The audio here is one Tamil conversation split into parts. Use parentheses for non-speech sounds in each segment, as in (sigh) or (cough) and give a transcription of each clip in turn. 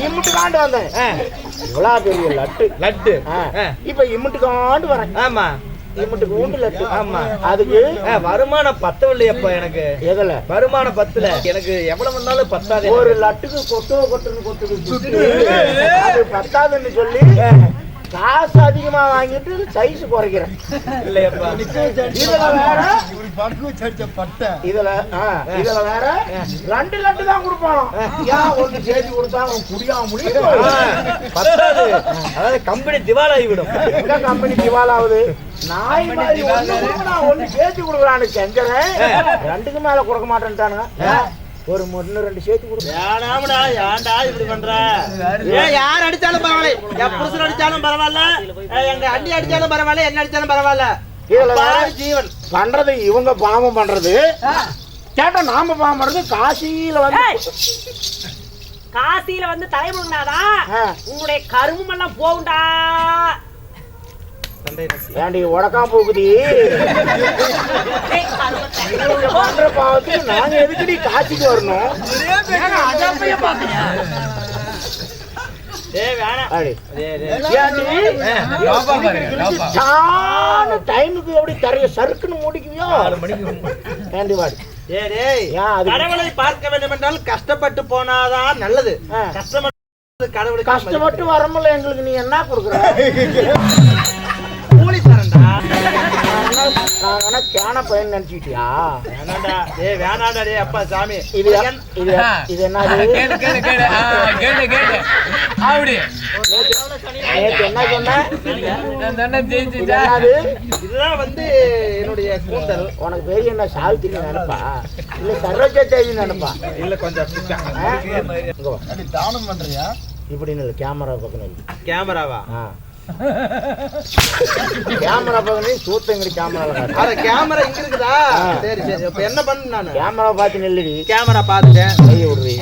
இம்முட்டு காண்டு வந்தேன். ஆ, இவ்வளவு பெரிய லட்டு. லட்டு. இப்ப இம்முட்டு காண்டு வரேன். ஆமா. இம்முட்டு கூண்டு லட்டு. ஆமா. அதுக்கு வருமானம் பத்தவில்லையப்பா எனக்கு. எதுல? வருமானம் பத்துல. எனக்கு எவ்வளவு வந்தாலும் பத்தாது. ஒரு லட்டுக்கு கொட்டு கொட்டுன்னு துட்டு. அது பத்தாதுன்னு சொல்லி காசு அதிகமா வாங்கிட்டு சைஸ் குறைக்கிறேன். இதுல வேற இதுல வேற ரெண்டு லட்டு தான் கொடுப்பானோ. ஏன் ஒண்ணு சேர்த்து கொடுத்தா அவன் குடியாம முடியும். அதாவது கம்பெனி திவாலாகி விடும் எங்க கம்பெனி திவால் ஆகுது நாய் மாதிரி ஒண்ணு கொடுக்க நான் ஒண்ணு சேர்த்து கொடுக்குறான்னு செஞ்சறேன் ரெண்டுக்கு மேல கொடுக்க மாட்டேன்ட்டானுங்க? ஒரு ஒண்ணு ரெண்டு சேர்த்து கொடுக்க வேணாம்டா ஏன்டா இப்படி பண்ற? ஏன் யார் அடிச்சாலும் பரவாயில்ல. என் புருஷன் அடிச்சாலும் பரவாயில்ல. எங்க அண்ணி அடிச்சாலும் பரவாயில்ல என்ன அடிச்சாலும் பரவாயில்ல. இதுல ஜீவன். பண்றது இவங்க பாவம் பண்றது. கேட்டா நாம பாவம் பண்றது காசியில வந்து காசியில வந்து தலைமுழுங்கினாதா ஆ. உங்களுடைய கருமம் எல்லாம் போகுண்டா ஏண்டி உடக்கா போகுதி பண்ற பாவத்துக்கு நாங்க வரணும்? டேய், டேய். ஏண்டி? சான டைமுக்கு எப்படி தரைய சறுக்குன்னு முடிக்குவியோ? ஏண்டி வாடி. கடவுளை பார்க்க வேண்டும் என்றால் கஷ்டப்பட்டு போனாதான் நல்லது. கஷ்டப்பட்டு கடவுளுக்கு கஷ்டப்பட்டு வரமுல்ல எங்களுக்கு நீ என்ன கொடுக்குற? (laughs) கூலி நான் வேணா கேன பையன் நினைச்சிட்டியா வேணாம்டா டேய் டேய் அப்பா சாமி இது இது இது கேளு கேளு கேளு கேளு கேளு நேத்து என்ன சொன்ன நான் வந்து என்னுடைய கூந்தல் உனக்கு பெரிய என்ன சாவித்திரி நினைப்பா இல்ல சரோஜா தேவி நினைப்பா இல்ல கொஞ்சம் தானம் பண்றியா இப்படி கேமரா பக்கம் கேமராவா ஆ. கேமரா பக்கம் சூத்தங்கடி கேமரால காட்டு அட கேமரா இங்க இருக்குதா. சரி சரி. இப்ப என்ன பண்ணு நானு? கேமரா பார்த்து நில்லுடி. கேமரா பாத்துட்டேன் கையை விடுறி.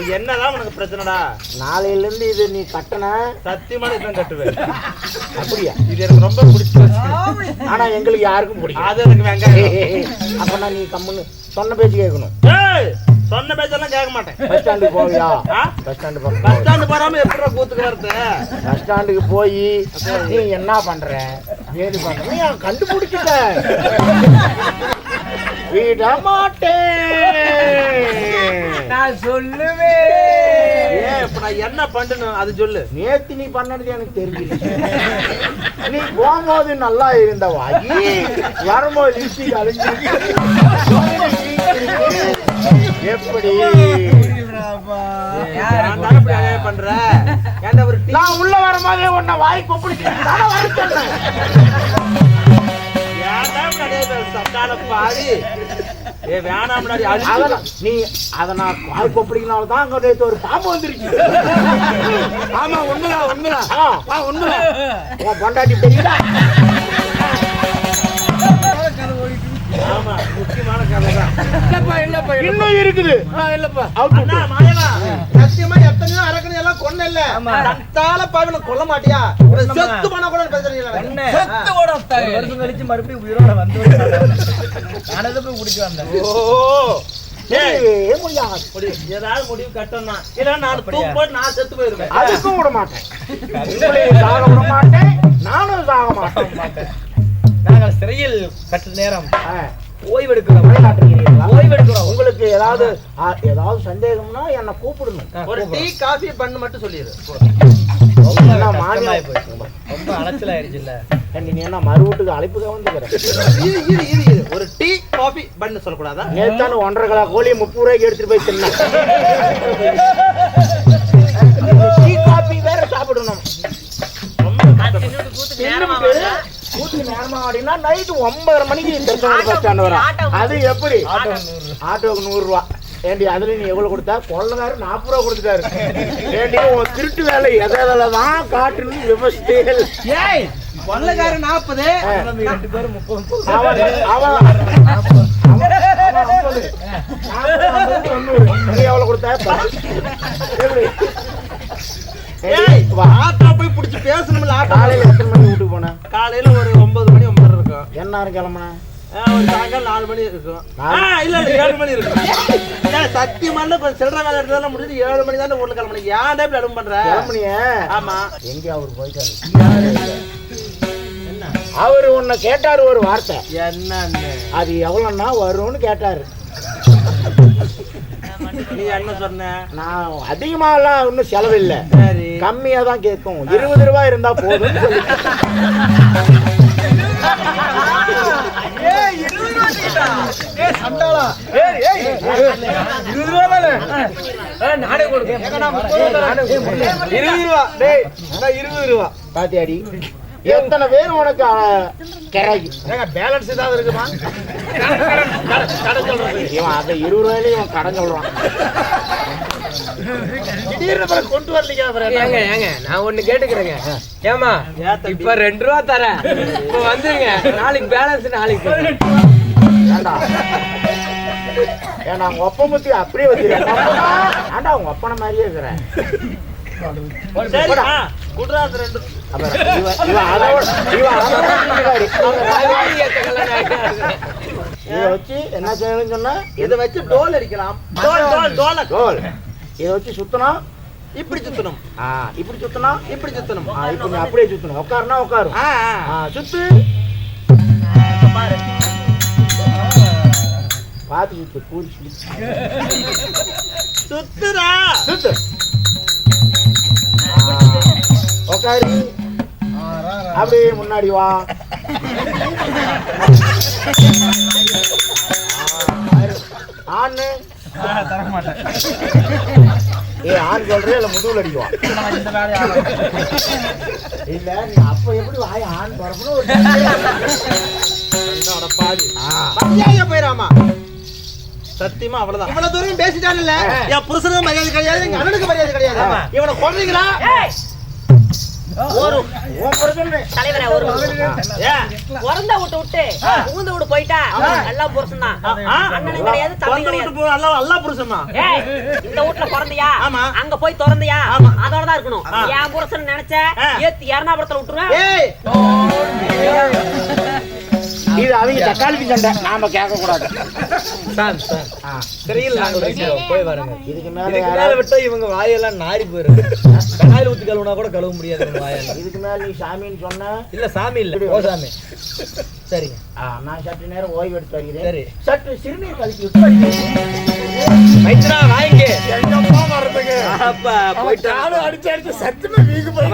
இது என்னதான் உனக்கு பிரச்சனைடா? நாளையில இருந்து இது நீ கட்டண சத்தியமான இதுதான் கட்டுவேன். அப்படியா? இது எனக்கு ரொம்ப பிடிச்சிருச்சு. ஆனா எங்களுக்கு யாருக்கும் பிடிக்கும் அது எனக்கு வெங்காயம். அப்பனா நீ கம்முன்னு சொன்ன பேச்சு கேட்கணும். சொன்ன பேச்செல்லாம் கேட்க மாட்டேன். பஸ் ஸ்டாண்டுக்கு போவியா? பஸ் ஸ்டாண்டு பக்கம் பஸ்? ஸ்டாண்டு போறாம எப்படி கூத்துக்கு வருது? பஸ் ஸ்டாண்டுக்கு போய் நீ என்ன பண்ற? ஏது பண்ற? நீ கண்டுபிடிச்சிட்ட. விட மாட்டேன். நான் சொல்லுவேன் ஏன் இப்ப நான் என்ன பண்ணணும்? அது சொல்லு. நேத்து நீ பண்ணது எனக்கு தெரிஞ்சிருச்சு. நீ போகும்போது நல்லா இருந்த வாங்கி வரும்போது லிப்ஸ்டிக் அழிஞ்சிருக்கு எப்படி? பண்ற? நான் உள்ள வரும்போதே உன்னை வாய் நீ அத நான் வாய் கொப்பளிக்கனால தான் அங்க நேத்து ஒரு பாம்பு வந்துருச்சு. ஆமா உண்மைதான் உண்மைதான். உண்மைதான். பொண்டாட்டி தெரியுதா இல்லப்பா இல்லப்பா இன்னும் இருக்குது. இல்லப்பா. அவுட் அண்ணா மாயவா சத்தியமா எத்தனையோ அரக்கணும் எல்லாம் கொன்ன இல்ல தத்தால பாவின கொல்ல மாட்டியா? ஒரு செத்து போனா கூட பிரச்சனை இல்ல செத்து கூட. வருஷம் கழிச்சு மறுபடியும் உயிரோட வந்து நானே. போய் குடிச்சு வந்தேன். ஓ. ஏதாவது முடிவு கட்டணும் நான் தூக்கு போட்டு நான் செத்து போயிருவேன். அதுக்கும் விட மாட்டேன். நானும் சாக மாட்டேன். நாங்கள் சிறையில் கட்ட நேரம் ஓய்வெடுக்கிறோம்? ஓய்வெடுக்கிறோம். உங்களுக்கு ஏதாவது ஏதாவது சந்தேகம்னா என்ன கூப்பிடணும். ஒரு டீ காஃபி பண்ணு மட்டும் சொல்லிடு. ரொம்ப அலைச்சல் ஆயிடுச்சுல்ல ஏண்டி, நீ என்ன மறு வீட்டுக்கு அழைப்பு கவர்ந்துக்கிற இரு இரு இரு இரு. ஒரு டீ காஃபி பண்ணு சொல்லக்கூடாதா? நேத்தான ஒன்றரை கிலோ கோழி முப்பது ரூபாய்க்கு எடுத்துட்டு போய் தின்ன. (laughs) அப்படின்னா நைட்டு ஒன்பதரை மணிக்கு திருச்செங்கோடு பஸ் ஸ்டாண்ட் வரும். அது எப்படி? ஆட்டோக்கு நூறு. ரூபா ஏண்டி அதுல நீ எவ்வளவு கொடுத்தா? கொள்ளதாரு நாற்பது ரூபா கொடுத்துட்டாரு. ஏண்டி உன் திருட்டு வேலை எதை எதில் தான் காட்டுன்னு விவசாயிகள் ஏய் கொள்ளக்காரன் நாற்பது. ரெண்டு பேரும் முப்பது அவன் எவ்வளவு கொடுத்த. ஆட்டோ போய் புடிச்சு பேசணும்ல ஆட்டோ காலையில எத்தனை மணிக்கு வீட்டுக்கு போன? காலையில ஒரு என்ன கிளம்புன? ஆ, ஒரு சாயங்காலம் நாலு மணி இருக்கும். இல்ல இல்ல ஏழு மணி இருக்கும். சத்தியமான கொஞ்சம் சில்லற வேலை எடுத்ததெல்லாம் முடிஞ்சு ஏழு மணி தான் ஊர்ல கிளம்புனீங்க ஏன் டைப்ல அடும் பண்ற? கிளம்புனிய? ஆமா. எங்க அவர் போயிட்டாரு? அவரு உன்னை கேட்டாரு ஒரு வார்த்தை. என்னன்னு? அது எவ்வளவுன்னா வரும்னு கேட்டாரு. நீ என்ன சொன்ன? நான் அதிகமாலாம் ஒன்றும் செலவில்லை. சரி. கம்மியா தான் கேட்கும். இருபது ரூபாய் இருந்தா போதும் (laughs) இருபது ரூபா தானே ஆ, நானே கொடுக்கேன் இருபது ரூபா டேய் அதான் இருபது ரூபா பாத்தியாடி எத்தனை பேர் உனக்கு கிடைக்கும் ஏங்க பேலன்ஸ் ஏதாவது இருக்குமா இவன் அந்த இருபது ரூபாயில இவன் கடன் சொல்றான் திடீர்னு அப்புறம் கொண்டு வரலீங்க அப்புறம் ஏங்க ஏங்க நான் ஒண்ணு கேட்டுக்கிறேங்க ஏமா ஏன் இப்ப ரெண்டு ரூபா தரேன். இப்ப வந்துருங்க. நாளைக்கு பேலன்ஸ் நாளைக்கு. ஏண்டா ஏன்னா உங்க ஒப்ப முத்தி அப்படியே வச்சிருக்கேன். ஆண்டா உங்க ஒப்பனை மாதிரியே இருக்கிறேன்? என்ன செய்யணும்னு சொன்னா இதை வச்சு டோல் அடிக்கலாம். டோல் இதை வச்சு சுத்தணும். இப்படி சுத்தணும். இப்படி சுத்தணும். இப்படி சுத்தணும். ஆ இப்ப நீ அப்படியே சுத்தணும். உட்காருனா உட்காரும். சுத்து. பார்த்து சுத்து கூறி சுத்து. சுத்துறா சுத்து ஆ, உட்காரு அப்படியே முன்னாடி வா. ஆணு தர மாட்டேன் ஏ ஆண் சொல்றே இல்ல முதுகுல அடிக்குவா? இந்த வேலையை இல்ல நீ அப்ப எப்படி வாய் ஆண் பரப்புன்னு ஒரு என்னோட பாதி ஆ. சத்தியமா அவ்வளவுதான். இவ்வளவு தூரம் பேசிட்டான்ல. என் புருஷனுக்கு மரியாதை கிடையாது எங்க அண்ணனுக்கு மரியாதை கிடையாது. இவனை கொல்றீங்களா? ஏய், ஒரு உன் புருஷன் தலைவரே ஒரு ஏன் பிறந்த விட்டு விட்டு புகுந்த விட்டு போயிட்டா எல்லாம் புருஷன் தான்? அண்ணனும் கிடையாது தம்பி கிடையாது. நல்லா நல்லா புருஷமா ஏய் இந்த பிறந்தியா? ஆமா. அங்க போய் திறந்தியா? ஆமா. அதோட தான் இருக்கணும். என் புருஷன் நினைச்ச. ஏத்தி எறணாபுரத்துல விட்டுருவேன். ஏய். இது அவங்க தக்காளிக்கு சண்டை. நாம கேட்க கூடாது சார். சார் வைக்கிறோம். போய் வரேங்க இதுக்கு மேல இதுக்கு மேல விட்டா இவங்க வாயெல்லாம் நாரி போயிருக்கு கடாயில ஊத்தி கழுவுனா கூட கழுவ முடியாது வாயெல்லாம் இதுக்கு மேல நீ சாமின்னு சொன்ன இல்ல சாமி இல்ல. ஓ சாமி. சரிங்க. நான் சற்று நேரம் ஓய்வு எடுத்து வருகிறேன். சரி. சற்று சிறுநீர் கழிச்சு. மைத்ரா வாங்க எங்கப்பா வர்றதுக்கு? அப்பா போயிட்டான். நானும் அடிச்சு அடிச்சு சத்துமே வீக்கு போய்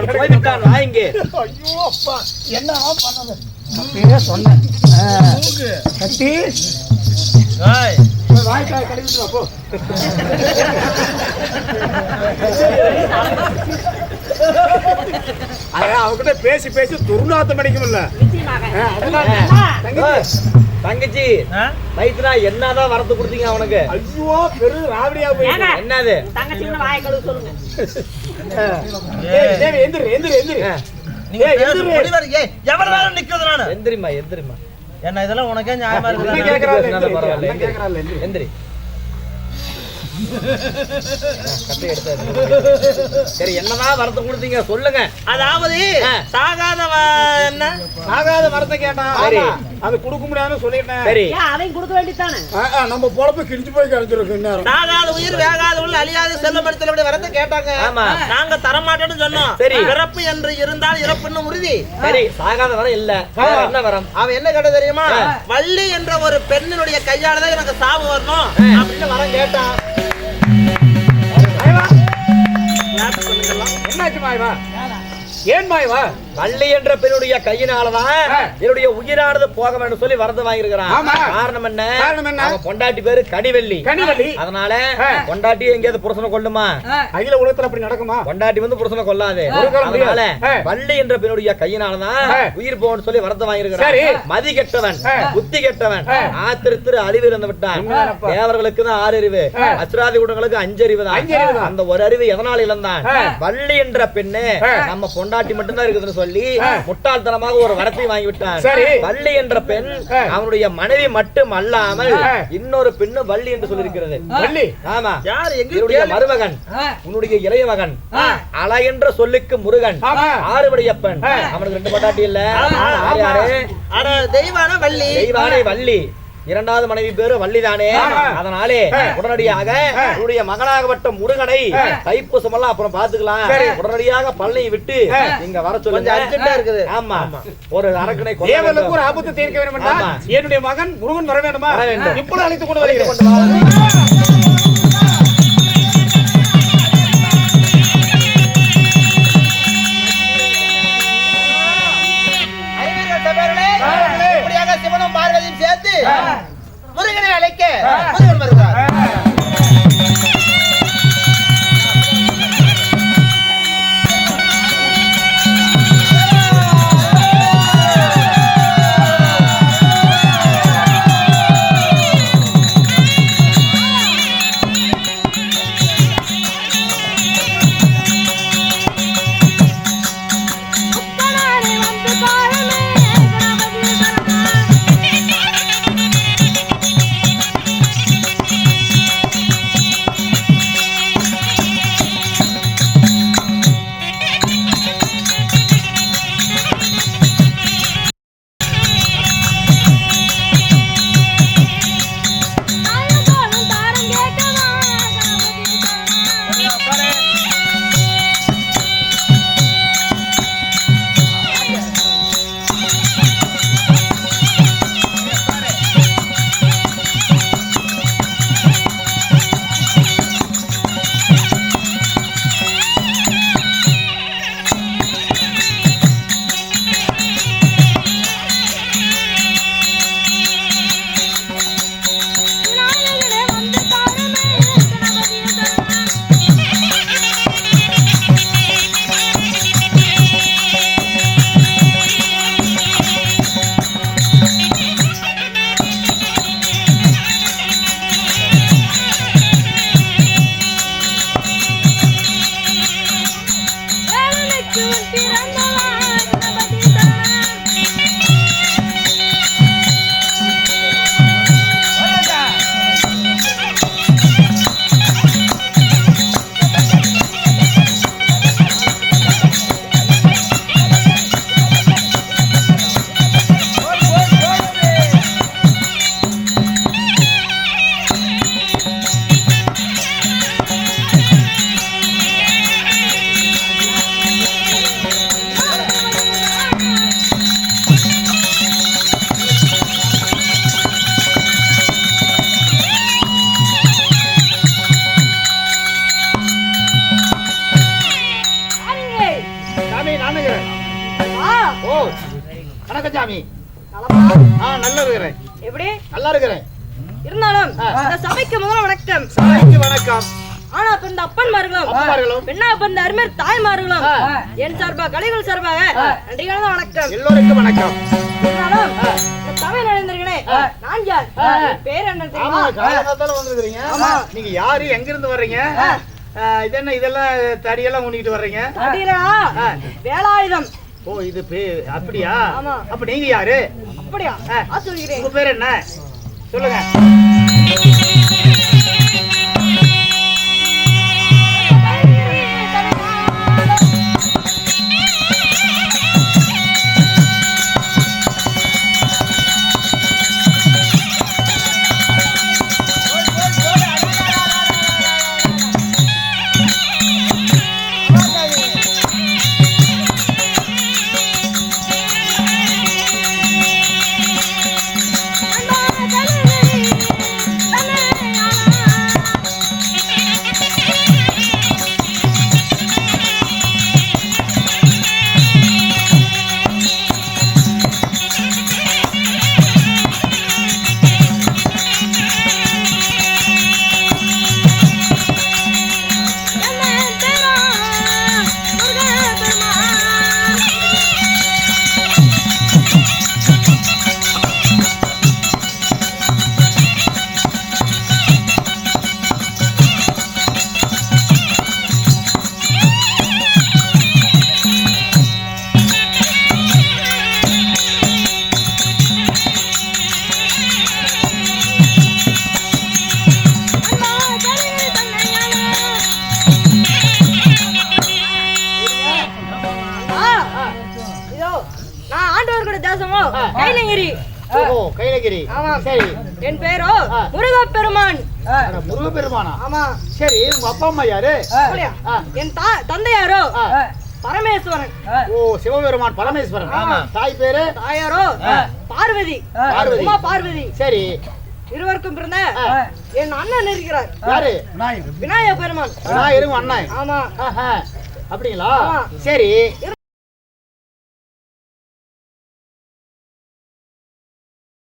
வாங்க ஐயோ அப்பா. என்ன பண்ணது அப்பயே சொன்னேன். ஆ. சக்தி போய் வாய்க்கால் கழுவிட்டு வா, போ. அதான் அவகிட்ட பேசி பேசி துர்நாத்தம் அடிக்கும்ல. நிச்சயமாக. தங்கச்சி. மைத்ரா என்னதான் வரத்து கொடுத்தீங்க அவனுக்கு? ஐயோ பெரு ராவடியா போய் என்னது? தங்கச்சி வாய கழுவு சொல்லுங்க. எந்திரு எந்திரு எந்திரு நீங்க எந்திரு. எவ்வளவு நிக்கிறது நானு? எந்திரிமா எந்திரிமா என்ன இதெல்லாம் உனக்கே நியாயமா சரி என்னதான் வரத்து கொடுத்தீங்க? சொல்லுங்க. அதாவது. சாகாத என்ன? ஆகாத வரத்தை கேட்டான். அது கொடுக்க முடியாதுன்னு சொல்லிட்டேன் சரி அதையும் கொடுக்க வேண்டியதானே நம்ம பொழப்பு கிழிஞ்சு போய் கிடைச்சிருக்கு இந்நேரம். சாகாத உயிர் வேகாத உள்ள அழியாத. செல்வம் எடுத்தபடி வரத கேட்டாங்க. ஆமா. நாங்க தரமாட்டோம்னு சொன்னோம். சரி. பிறப்பு என்று இருந்தால் இறப்புன்னு உறுதி. சரி சாகாத வரம் இல்ல. என்ன வரம். அவன் என்ன கேட்ட தெரியுமா. வள்ளி என்ற ஒரு பெண்ணினுடைய கையால தான் எனக்கு சாவு வரணும். அப்படின்னு வரம் கேட்டான்? என்னாச்சு மாய்வா? ஏன் மாய்வா? வள்ளி என்ற பெண்ணுடைய கையினாலதான் என்னுடைய உயிரானது போக வேண்டும் சொல்லி வரது வாங்கியிருக்கிறான். காரணம் என்ன? அவன் பொண்டாட்டி பேரு கனிவெள்ளி கனிவள்ளி அதனால. பொண்டாட்டி எங்கேயாவது புருஷனை கொல்லுமா அகில உலகத்துல அப்படி நடக்குமா பொண்டாட்டி வந்து புருஷனை காலம் அதனால. வள்ளி என்ற பெண்ணுடைய கையினாலதான். உயிர் போகணும்னு சொல்லி வரத சரி. வாங்கியிருக்கிறான் மதி கெட்டவன். புத்தி கெட்டவன். ஆத்திருத்திரு அழிவு இருந்து விட்டான். தேவர்களுக்கு தான் ஆறு அறிவு. அசுராதி குணங்களுக்கு அஞ்சு அறிவு தான் அறிவு. அந்த ஒரு அறிவு எதனால் இழந்தான் ஆ. வள்ளி என்ற பெண்ணு. நம்ம பொண்டாட்டி மட்டும்தான் இருக்குதுன்னு சொல்லி சொல்லி முட்டாள்தனமாக ஒரு வரத்தை வாங்கி விட்டான் சரி. வள்ளி என்ற பெண். அவனுடைய மனைவி மட்டும் அல்லாமல். இன்னொரு பெண்ணு வள்ளி என்று சொல்லியிருக்கிறது. வள்ளி? ஆமா. யார்? எங்க இவருடைய மருமகன் உன்னுடைய இளைய மகன் அல என்ற சொல்லுக்கு முருகன். ஆறுபடையப்பன். அவனுக்கு ரெண்டு பொண்டாட்டி இல்ல. தெய்வான வள்ளி? தெய்வானை வள்ளி. இரண்டாவது மனைவி பேரு வள்ளிதானே. அதனாலே உடனடியாக உன்னுடைய மகனாகப்பட்ட முருகனை தைப்பூசம் எல்லாம் அப்புறம் பாத்துக்கலாம் உடனடியாக பழனியை விட்டு இங்க வர கொஞ்சம் சொல்லுங்க. இருக்குது. ஆமா. ஒரு அரக்கனை வேண்டும். ஒரு ஆபத்து தீர்க்க வேண்டும். என்னுடைய மகன் முருகன் வர வேண்டுமா? வர வேண்டும். இப்பொழுது அழைத்துக் கொண்டு வருகிறேன். முருகனை அழைக்க சாமி ஆனா பிறந்த அப்பன்மார்களும். பெண்ணா பிறந்த அருமையர் தாய்மார்களும் என் சார்பாக கலைகள் சார்பாக நன்றி கலந்த வணக்கம். எல்லோருக்கும் வணக்கம். சபை நடந்திருக்கனே நான் யார்? பேர் என்ன தெரியுமா? நீங்க யாரு எங்க இருந்து வர்றீங்க இது என்ன இதெல்லாம் தடியெல்லாம் ஊனிக்கிட்டு வர்றீங்க? வேலாயுதம். ஓ இது அப்படியா. அப்ப நீங்க யாரு? அப்படியா? உங்க பேர் என்ன? சொல்லுங்க. ஆ. முருகப்பெருமான். முருகப்பெருமானா? ஆமா. சரி உங்க அப்பா அம்மா யாரு. என் தா- தந்தையாரோ? ஆ. பரமேஸ்வரன். ஓ சிவபெருமான் பரமேஸ்வரன். ஆமா. தாய் பேரு? தாயாரோ? பார்வதி. பார்வதி. உமா பார்வதி. சரி. இருவருக்கும் பிறந்த. என் அண்ணன் இருக்கிறார். யாரு? விநாயக பெருமான். விநாயகரும் அண்ணன். ஆமா. அப்படிங்களா. சரி.